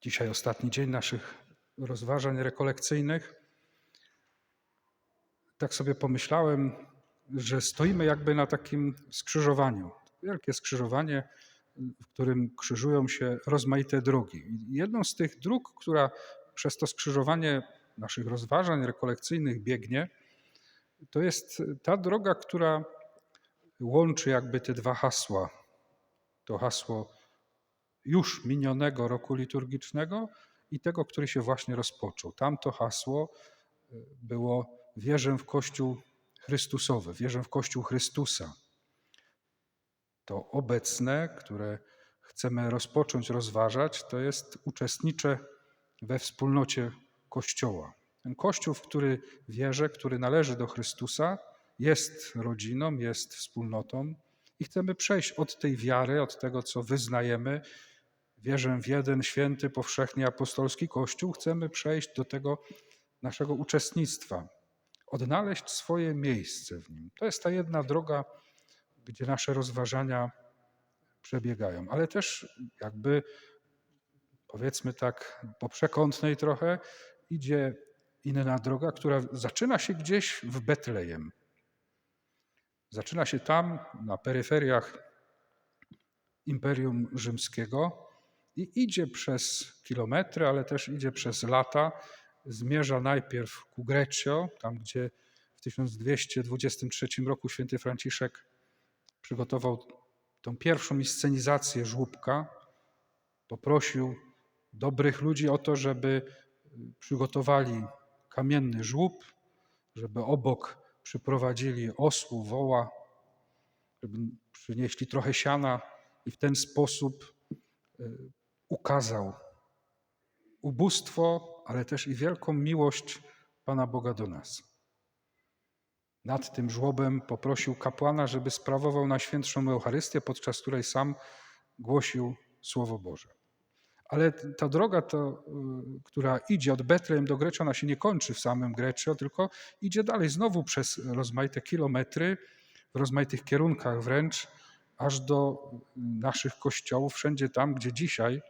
Dzisiaj ostatni dzień naszych rozważań rekolekcyjnych. Tak sobie pomyślałem, że stoimy jakby na takim skrzyżowaniu. Wielkie skrzyżowanie, w którym krzyżują się rozmaite drogi. Jedną z tych dróg, która przez to skrzyżowanie naszych rozważań rekolekcyjnych biegnie, to jest ta droga, która łączy jakby te dwa hasła. To hasło już minionego roku liturgicznego i tego, który się właśnie rozpoczął. Tamto hasło y, było wierzę w Kościół Chrystusowy, wierzę w Kościół Chrystusa. To obecne, które chcemy rozpocząć rozważać, to jest uczestniczę we wspólnocie Kościoła. Ten Kościół, w który wierzę, który należy do Chrystusa, jest rodziną, jest wspólnotą i chcemy przejść od tej wiary, od tego, co wyznajemy, wierzę w jeden święty, powszechnie apostolski Kościół, chcemy przejść do tego naszego uczestnictwa, odnaleźć swoje miejsce w nim. To jest ta jedna droga, gdzie nasze rozważania przebiegają, ale też jakby powiedzmy tak po przekątnej trochę idzie inna droga, która zaczyna się gdzieś w Betlejem. Zaczyna się tam, na peryferiach Imperium Rzymskiego i idzie przez kilometry, ale też idzie przez lata. Zmierza najpierw ku Greccio, tam gdzie w 1223 roku święty Franciszek przygotował tą pierwszą inscenizację żłóbka. Poprosił dobrych ludzi o to, żeby przygotowali kamienny żłób, żeby obok przyprowadzili osłu, woła, żeby przynieśli trochę siana i w ten sposób y, ukazał ubóstwo, ale też i wielką miłość Pana Boga do nas. Nad tym żłobem poprosił kapłana, żeby sprawował Najświętszą Eucharystię, podczas której sam głosił Słowo Boże. Ale ta droga, to, y, która idzie od Betlejem do Grecza, ona się nie kończy w samym Greccio, tylko idzie dalej znowu przez rozmaite kilometry, w rozmaitych kierunkach wręcz, aż do naszych kościołów, wszędzie tam, gdzie dzisiaj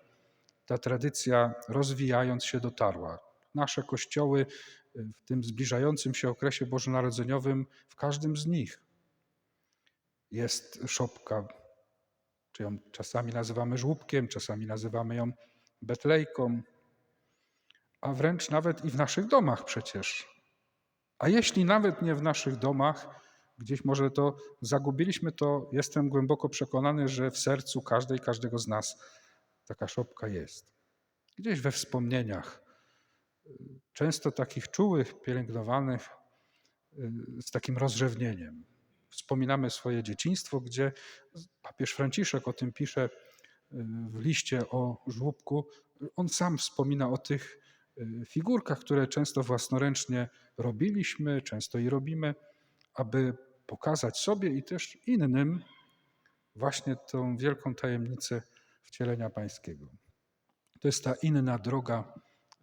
ta tradycja rozwijając się dotarła. Nasze kościoły y, w tym zbliżającym się okresie bożonarodzeniowym, w każdym z nich jest szopka, czy ją czasami nazywamy żłóbkiem, czasami nazywamy ją betlejką, a wręcz nawet i w naszych domach przecież. A jeśli nawet nie w naszych domach, gdzieś może to zagubiliśmy, to jestem głęboko przekonany, że w sercu każdej, każdego z nas taka szopka jest. Gdzieś we wspomnieniach, często takich czułych, pielęgnowanych, z takim rozrzewnieniem. Wspominamy swoje dzieciństwo, gdzie papież Franciszek o tym pisze w liście o żłóbku. On sam wspomina o tych figurkach, które często własnoręcznie robiliśmy, często i robimy, aby pokazać sobie i też innym właśnie tą wielką tajemnicę wcielenia Pańskiego. To jest ta inna droga,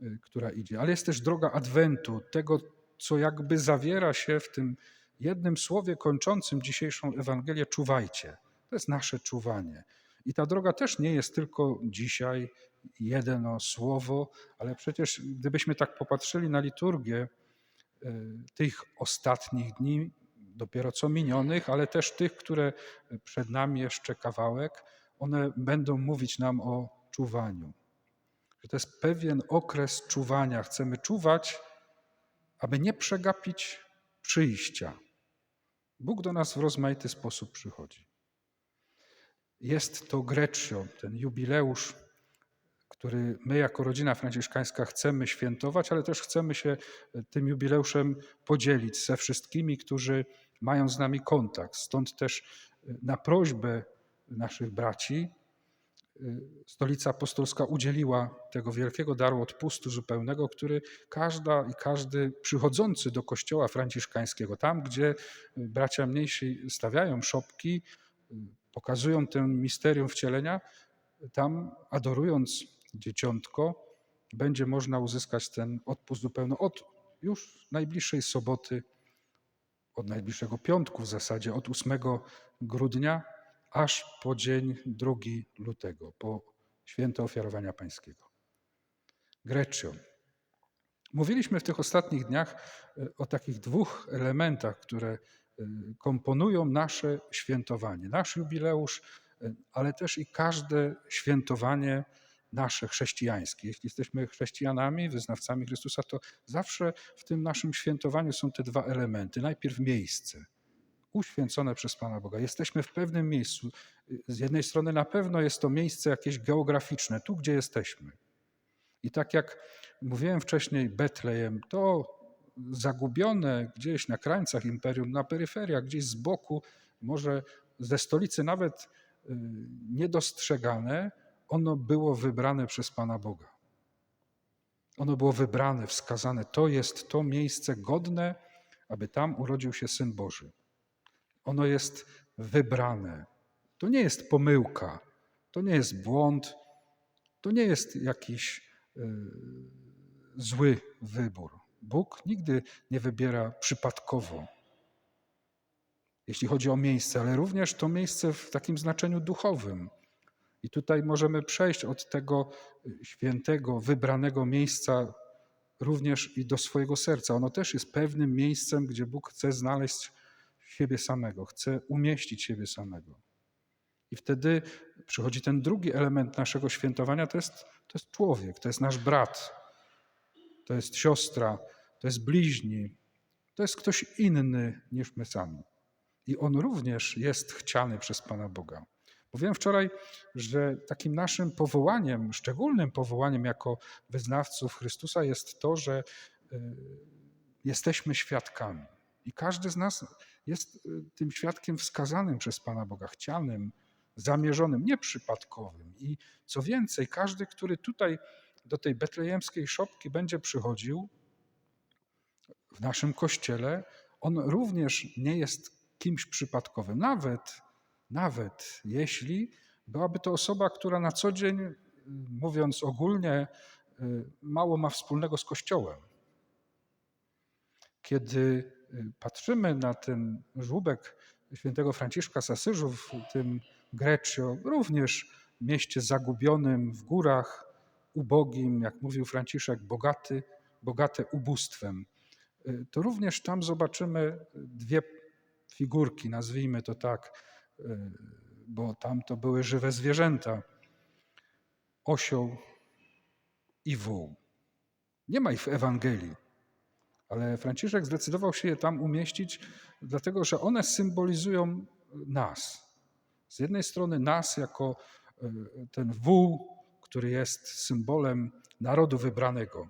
y, która idzie. Ale jest też droga Adwentu, tego, co jakby zawiera się w tym jednym słowie kończącym dzisiejszą Ewangelię: czuwajcie. To jest nasze czuwanie. I ta droga też nie jest tylko dzisiaj jedno słowo, ale przecież gdybyśmy tak popatrzyli na liturgię y, tych ostatnich dni, dopiero co minionych, ale też tych, które przed nami jeszcze kawałek, one będą mówić nam o czuwaniu. Że to jest pewien okres czuwania. Chcemy czuwać, aby nie przegapić przyjścia. Bóg do nas w rozmaity sposób przychodzi. Jest to Greccio, ten jubileusz, który my jako rodzina franciszkańska chcemy świętować, ale też chcemy się tym jubileuszem podzielić ze wszystkimi, którzy mają z nami kontakt. Stąd też na prośbę naszych braci y, Stolica Apostolska udzieliła tego wielkiego daru odpustu zupełnego, który każda i każdy przychodzący do kościoła franciszkańskiego, tam gdzie y, bracia mniejsi stawiają szopki, y, pokazują tę misterium wcielenia, tam adorując dzieciątko, będzie można uzyskać ten odpust zupełny od już najbliższej soboty, od najbliższego piątku w zasadzie, od 8 grudnia aż po dzień 2 lutego, po święto ofiarowania pańskiego. Greccio. Mówiliśmy w tych ostatnich dniach e, o takich dwóch elementach, które e, komponują nasze świętowanie, nasz jubileusz, e, ale też i każde świętowanie nasze chrześcijańskie. Jeśli jesteśmy chrześcijanami, wyznawcami Chrystusa, to zawsze w tym naszym świętowaniu są te dwa elementy. Najpierw miejsce, uświęcone przez Pana Boga. Jesteśmy w pewnym miejscu. Z jednej strony na pewno jest to miejsce jakieś geograficzne, tu gdzie jesteśmy. I tak jak mówiłem wcześniej, Betlejem to zagubione gdzieś na krańcach imperium, na peryferiach, gdzieś z boku, może ze stolicy nawet y, niedostrzegane, ono było wybrane przez Pana Boga. Ono było wybrane, wskazane. To jest to miejsce godne, aby tam urodził się Syn Boży. Ono jest wybrane. To nie jest pomyłka, to nie jest błąd, to nie jest jakiś y, zły wybór. Bóg nigdy nie wybiera przypadkowo, jeśli chodzi o miejsce, ale również to miejsce w takim znaczeniu duchowym. I tutaj możemy przejść od tego świętego, wybranego miejsca również i do swojego serca. Ono też jest pewnym miejscem, gdzie Bóg chce znaleźć siebie samego, chce umieścić siebie samego. I wtedy przychodzi ten drugi element naszego świętowania, to jest, to jest człowiek, to jest nasz brat, to jest siostra, to jest bliźni, to jest ktoś inny niż my sami. I on również jest chciany przez Pana Boga. Mówiłem wczoraj, że takim naszym powołaniem, szczególnym powołaniem jako wyznawców Chrystusa jest to, że y, jesteśmy świadkami. I każdy z nas jest y, tym świadkiem wskazanym przez Pana Boga, chcianym, zamierzonym, nieprzypadkowym. I co więcej, każdy, który tutaj do tej betlejemskiej szopki będzie przychodził w naszym kościele, on również nie jest kimś przypadkowym. Nawet, nawet jeśli byłaby to osoba, która na co dzień, y, mówiąc ogólnie, y, mało ma wspólnego z Kościołem. Kiedy patrzymy na ten żłóbek świętego Franciszka z Asyżu w tym Greccio, również mieście zagubionym w górach, ubogim, jak mówił Franciszek, bogaty, bogate ubóstwem, to również tam zobaczymy dwie figurki, nazwijmy to tak, bo tam to były żywe zwierzęta. Osioł i wół. Nie ma ich w Ewangelii, ale Franciszek zdecydował się je tam umieścić, dlatego że one symbolizują nas. Z jednej strony nas jako e, ten wół, który jest symbolem narodu wybranego,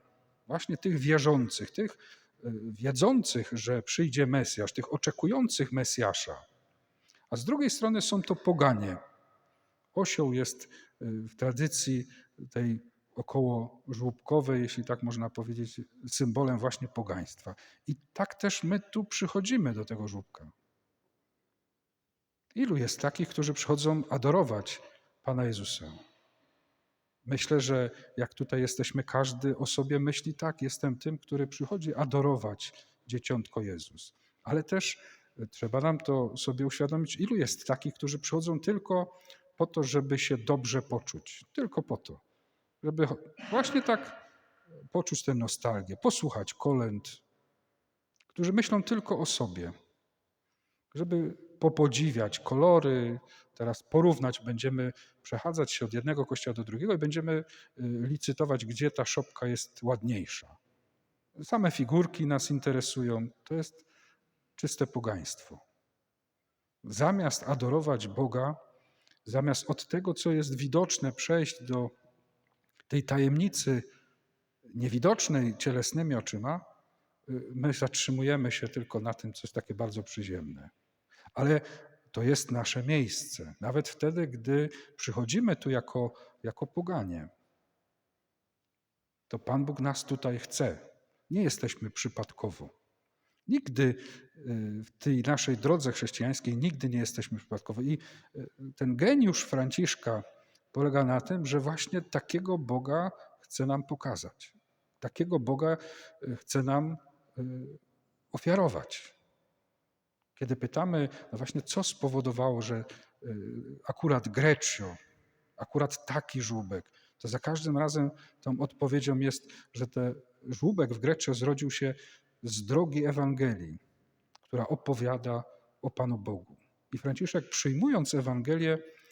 właśnie tych wierzących, tych e, wiedzących, że przyjdzie Mesjasz, tych oczekujących Mesjasza. A z drugiej strony są to poganie. Osioł jest e, w tradycji tej około żłóbkowej, jeśli tak można powiedzieć, symbolem właśnie pogaństwa. I tak też my tu przychodzimy do tego żłóbka. Ilu jest takich, którzy przychodzą adorować Pana Jezusa? Myślę, że jak tutaj jesteśmy, każdy o sobie myśli tak, jestem tym, który przychodzi adorować dzieciątko Jezus. Ale też trzeba nam to sobie uświadomić, ilu jest takich, którzy przychodzą tylko po to, żeby się dobrze poczuć. Tylko po to. Żeby właśnie tak poczuć tę nostalgię, posłuchać kolęd, którzy myślą tylko o sobie. Żeby popodziwiać kolory, teraz porównać, będziemy przechadzać się od jednego kościoła do drugiego i będziemy y, licytować, gdzie ta szopka jest ładniejsza. Same figurki nas interesują, to jest czyste pogaństwo. Zamiast adorować Boga, zamiast od tego, co jest widoczne, przejść do tej tajemnicy niewidocznej cielesnymi oczyma, y, my zatrzymujemy się tylko na tym, co jest takie bardzo przyziemne ale to jest nasze miejsce. Nawet wtedy, gdy przychodzimy tu jako, jako poganie, to Pan Bóg nas tutaj chce. Nie jesteśmy przypadkowo. Nigdy y, w tej naszej drodze chrześcijańskiej nigdy nie jesteśmy przypadkowo. I y, ten geniusz Franciszka polega na tym, że właśnie takiego Boga chce nam pokazać. Takiego Boga y, chce nam ofiarować. Kiedy pytamy, no właśnie, co spowodowało, że y, akurat Greccio, akurat taki żółbek, to za każdym razem tą odpowiedzią jest, że ten żłóbek w Grecie zrodził się z drogi Ewangelii, która opowiada o Panu Bogu. I Franciszek, przyjmując Ewangelię, y,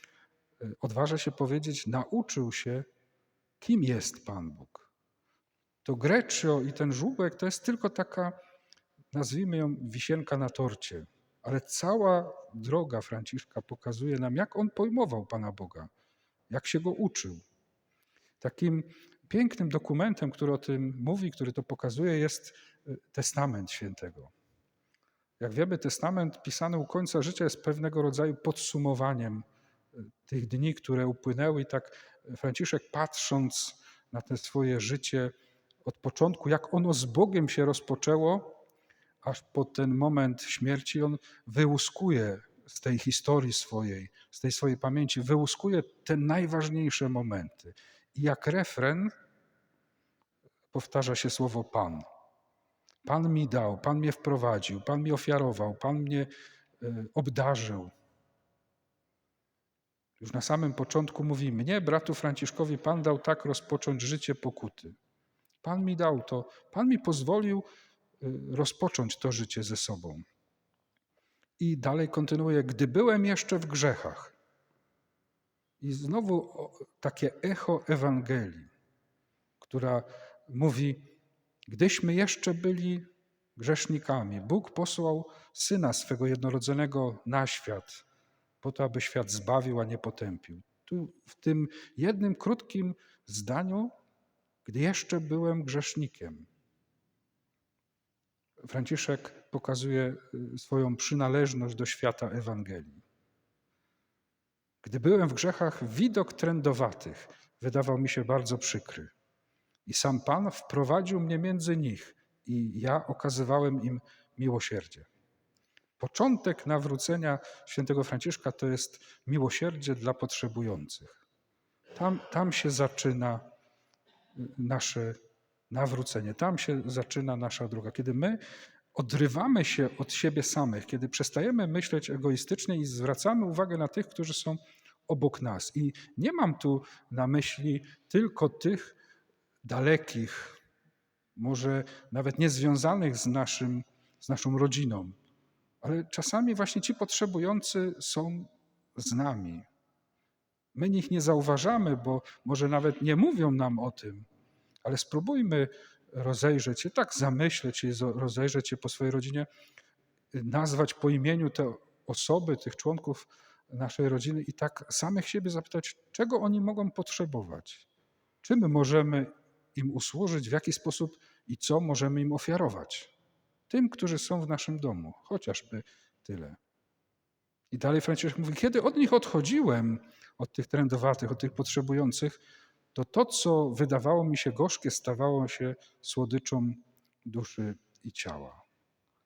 odważa się powiedzieć, nauczył się, kim jest Pan Bóg. To Greccio i ten żółbek to jest tylko taka, nazwijmy ją, wisienka na torcie. Ale cała droga Franciszka pokazuje nam, jak on pojmował Pana Boga, jak się go uczył. Takim pięknym dokumentem, który o tym mówi, który to pokazuje, jest y, Testament Świętego. Jak wiemy, testament pisany u końca życia jest pewnego rodzaju podsumowaniem tych dni, które upłynęły, i tak Franciszek, patrząc na te swoje życie od początku, jak ono z Bogiem się rozpoczęło, aż po ten moment śmierci, on wyłuskuje z tej historii swojej, z tej swojej pamięci, wyłuskuje te najważniejsze momenty. I jak refren powtarza się słowo Pan. Pan mi dał, Pan mnie wprowadził, Pan mi ofiarował, Pan mnie e, obdarzył. Już na samym początku mówi: Mnie, bratu Franciszkowi, Pan dał tak rozpocząć życie pokuty. Pan mi dał to, Pan mi pozwolił e, rozpocząć to życie ze sobą. I dalej kontynuuje: Gdy byłem jeszcze w grzechach. I znowu takie echo Ewangelii, która mówi: Gdyśmy jeszcze byli grzesznikami, Bóg posłał syna swego jednorodzonego na świat, po to, aby świat zbawił, a nie potępił. Tu w tym jednym krótkim zdaniu, gdy jeszcze byłem grzesznikiem, Franciszek pokazuje y, swoją przynależność do świata Ewangelii. Gdy byłem w grzechach, widok trędowatych wydawał mi się bardzo przykry. I sam Pan wprowadził mnie między nich i ja okazywałem im miłosierdzie. Początek nawrócenia świętego Franciszka to jest miłosierdzie dla potrzebujących. Tam, tam się zaczyna y, nasze nawrócenie, tam się zaczyna nasza droga. Kiedy my odrywamy się od siebie samych, kiedy przestajemy myśleć egoistycznie i zwracamy uwagę na tych, którzy są obok nas. I nie mam tu na myśli tylko tych dalekich, może nawet niezwiązanych z, naszym, z naszą rodziną, ale czasami właśnie ci potrzebujący są z nami. My ich nie zauważamy, bo może nawet nie mówią nam o tym, ale spróbujmy rozejrzeć się, tak zamyśleć się, rozejrzeć się po swojej rodzinie, nazwać po imieniu te osoby, tych członków naszej rodziny i tak samych siebie zapytać, czego oni mogą potrzebować, czym możemy im usłużyć, w jaki sposób i co możemy im ofiarować. Tym, którzy są w naszym domu, chociażby tyle. I dalej Franciszek mówi, kiedy od nich odchodziłem, od tych trendowatych, od tych potrzebujących, to to, co wydawało mi się gorzkie, stawało się słodyczą duszy i ciała.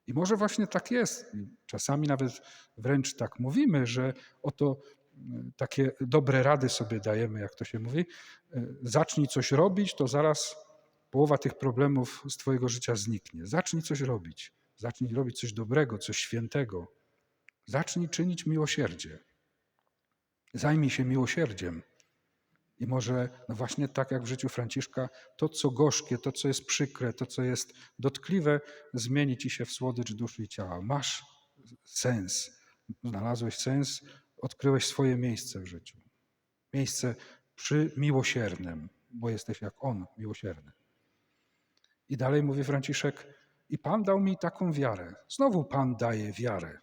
I może właśnie tak jest. Czasami nawet wręcz tak mówimy, że oto takie dobre rady sobie dajemy, jak to się mówi. Zacznij coś robić, to zaraz połowa tych problemów z Twojego życia zniknie. Zacznij coś robić. Zacznij robić coś dobrego, coś świętego. Zacznij czynić miłosierdzie. Zajmij się miłosierdziem. I może, no właśnie tak jak w życiu Franciszka, to co gorzkie, to co jest przykre, to co jest dotkliwe, zmieni ci się w słodycz duszy i ciała. Masz sens, znalazłeś sens, odkryłeś swoje miejsce w życiu. Miejsce przy miłosiernym, bo jesteś jak On, miłosierny. I dalej mówi Franciszek, i Pan dał mi taką wiarę. Znowu Pan daje wiarę.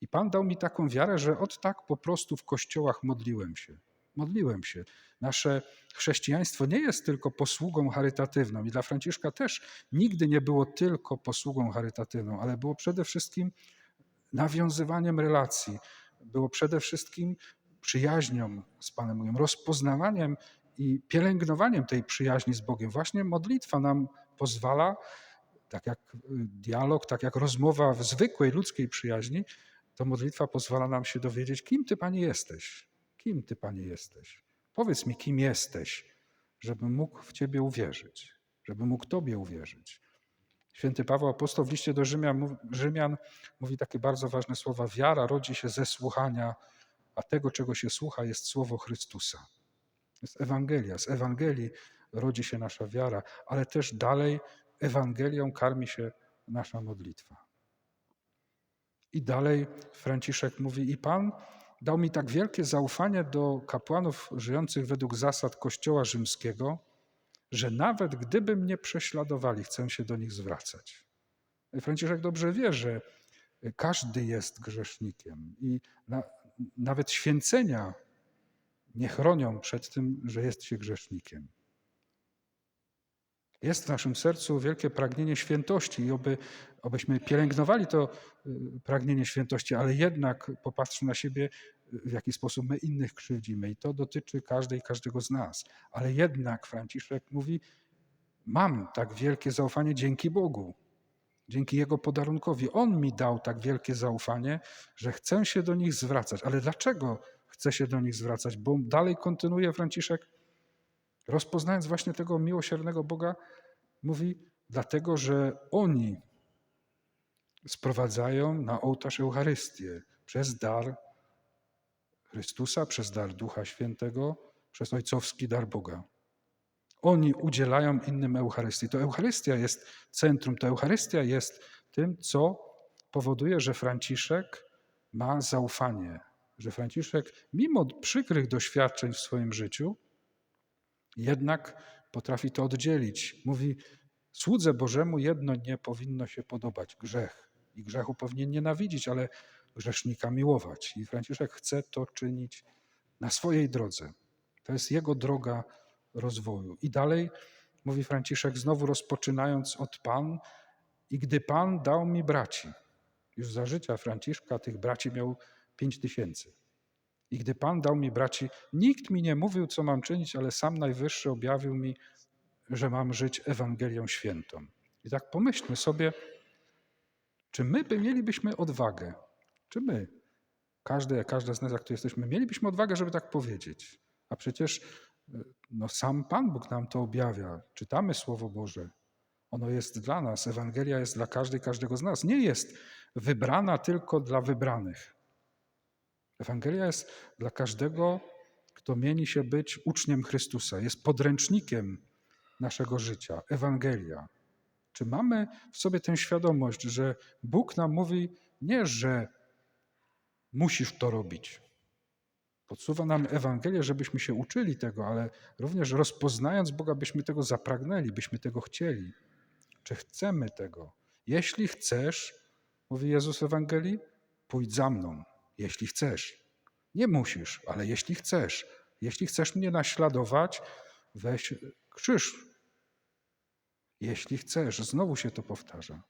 I Pan dał mi taką wiarę, że od tak po prostu w kościołach modliłem się modliłem się. Nasze chrześcijaństwo nie jest tylko posługą charytatywną i dla Franciszka też nigdy nie było tylko posługą charytatywną, ale było przede wszystkim nawiązywaniem relacji, było przede wszystkim przyjaźnią z Panem Bogiem, rozpoznawaniem i pielęgnowaniem tej przyjaźni z Bogiem. Właśnie modlitwa nam pozwala, tak jak dialog, tak jak rozmowa w zwykłej ludzkiej przyjaźni, to modlitwa pozwala nam się dowiedzieć, kim Ty, Panie, jesteś. Kim Ty, Panie, jesteś? Powiedz mi, kim jesteś, żebym mógł w Ciebie uwierzyć, żebym mógł Tobie uwierzyć. Święty Paweł Apostoł w liście do Rzymian, Rzymian mówi takie bardzo ważne słowa. Wiara rodzi się ze słuchania, a tego, czego się słucha, jest słowo Chrystusa. jest Ewangelia. Z Ewangelii rodzi się nasza wiara, ale też dalej Ewangelią karmi się nasza modlitwa. I dalej Franciszek mówi: I Pan dał mi tak wielkie zaufanie do kapłanów żyjących według zasad Kościoła Rzymskiego, że nawet gdyby mnie prześladowali, chcę się do nich zwracać. Franciszek dobrze wie, że każdy jest grzesznikiem i na, nawet święcenia nie chronią przed tym, że jest się grzesznikiem. Jest w naszym sercu wielkie pragnienie świętości i oby, obyśmy pielęgnowali to y, pragnienie świętości, ale jednak popatrzmy na siebie, w jaki sposób my innych krzywdzimy. I to dotyczy każdej każdego z nas. Ale jednak Franciszek mówi, mam tak wielkie zaufanie dzięki Bogu, dzięki Jego podarunkowi. On mi dał tak wielkie zaufanie, że chcę się do nich zwracać. Ale dlaczego chcę się do nich zwracać? Bo dalej kontynuuje Franciszek, rozpoznając właśnie tego miłosiernego Boga, mówi, dlatego, że oni sprowadzają na ołtarz Eucharystię przez dar Chrystusa, przez dar Ducha Świętego, przez ojcowski dar Boga. Oni udzielają innym Eucharystii. To Eucharystia jest centrum, to Eucharystia jest tym, co powoduje, że Franciszek ma zaufanie, że Franciszek, mimo przykrych doświadczeń w swoim życiu, jednak potrafi to oddzielić. Mówi, słudze Bożemu jedno nie powinno się podobać grzech. I grzechu powinien nienawidzić, ale grzesznika miłować. I Franciszek chce to czynić na swojej drodze. To jest jego droga rozwoju. I dalej mówi Franciszek, znowu rozpoczynając od Pan, i gdy Pan dał mi braci, już za życia Franciszka tych braci miał pięć tysięcy. I gdy Pan dał mi braci, nikt mi nie mówił, co mam czynić, ale sam Najwyższy objawił mi, że mam żyć Ewangelią Świętą. I tak pomyślmy sobie, czy my by mielibyśmy odwagę, czy my, każdy, każda z nas, jak tu jesteśmy, mielibyśmy odwagę, żeby tak powiedzieć. A przecież no, sam Pan Bóg nam to objawia. Czytamy Słowo Boże. Ono jest dla nas. Ewangelia jest dla każdej, każdego z nas. Nie jest wybrana tylko dla wybranych. Ewangelia jest dla każdego, kto mieni się być uczniem Chrystusa. Jest podręcznikiem naszego życia. Ewangelia. Czy mamy w sobie tę świadomość, że Bóg nam mówi nie, że musisz to robić. Podsuwa nam Ewangelię, żebyśmy się uczyli tego, ale również rozpoznając Boga, byśmy tego zapragnęli, byśmy tego chcieli. Czy chcemy tego? Jeśli chcesz, mówi Jezus w Ewangelii, pójdź za mną, jeśli chcesz. Nie musisz, ale jeśli chcesz. Jeśli chcesz mnie naśladować, weź krzyż. Jeśli chcesz, znowu się to powtarza.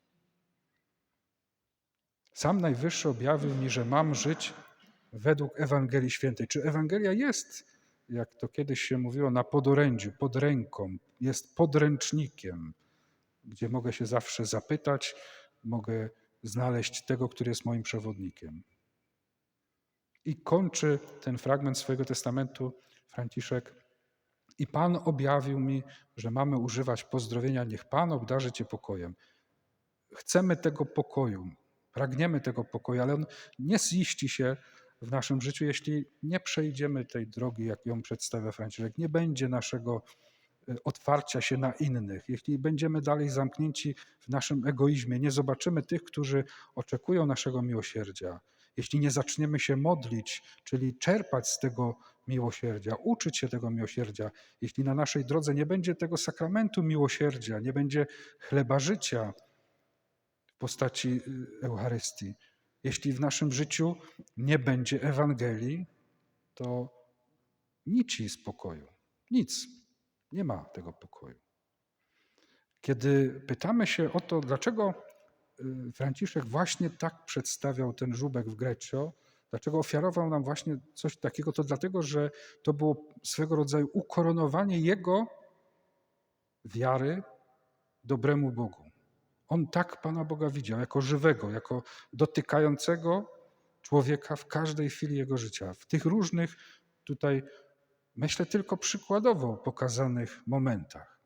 Sam Najwyższy objawił mi, że mam żyć według Ewangelii Świętej. Czy Ewangelia jest, jak to kiedyś się mówiło, na podorędziu, pod ręką, jest podręcznikiem, gdzie mogę się zawsze zapytać, mogę znaleźć tego, który jest moim przewodnikiem. I kończy ten fragment swojego testamentu Franciszek. I Pan objawił mi, że mamy używać pozdrowienia, niech Pan obdarzy Cię pokojem. Chcemy tego pokoju, pragniemy tego pokoju, ale on nie ziści się w naszym życiu, jeśli nie przejdziemy tej drogi, jak ją przedstawia Franciszek. Nie będzie naszego e, otwarcia się na innych, jeśli będziemy dalej zamknięci w naszym egoizmie, nie zobaczymy tych, którzy oczekują naszego miłosierdzia, jeśli nie zaczniemy się modlić, czyli czerpać z tego miłosierdzia, uczyć się tego miłosierdzia, jeśli na naszej drodze nie będzie tego sakramentu miłosierdzia, nie będzie chleba życia w postaci y, Eucharystii, jeśli w naszym życiu nie będzie Ewangelii, to nic spokoju. Nic. Nie ma tego pokoju. Kiedy pytamy się o to, dlaczego Franciszek właśnie tak przedstawiał ten żubek w Greccio, dlaczego ofiarował nam właśnie coś takiego, to dlatego, że to było swego rodzaju ukoronowanie jego wiary dobremu Bogu. On tak Pana Boga widział, jako żywego, jako dotykającego człowieka w każdej chwili jego życia. W tych różnych tutaj, myślę, tylko przykładowo pokazanych momentach.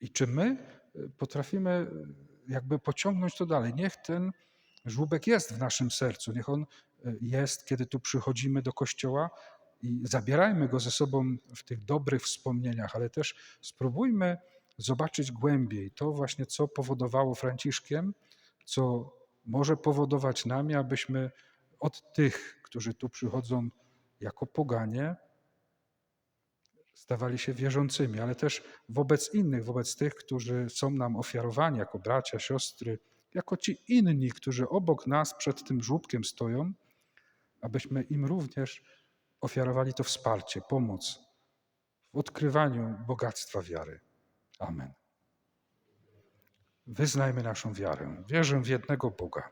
I czy my y, potrafimy y, jakby pociągnąć to dalej? Niech ten żłóbek jest w naszym sercu, niech on y, jest, kiedy tu przychodzimy do kościoła, i zabierajmy go ze sobą w tych dobrych wspomnieniach, ale też spróbujmy zobaczyć głębiej to właśnie, co powodowało Franciszkiem, co może powodować nami, abyśmy od tych, którzy tu przychodzą jako poganie, stawali się wierzącymi, ale też wobec innych, wobec tych, którzy są nam ofiarowani jako bracia, siostry, jako ci inni, którzy obok nas przed tym żłóbkiem stoją, abyśmy im również ofiarowali to wsparcie, pomoc w odkrywaniu bogactwa wiary. Amen. Wyznajmy naszą wiarę. Wierzę w jednego Boga,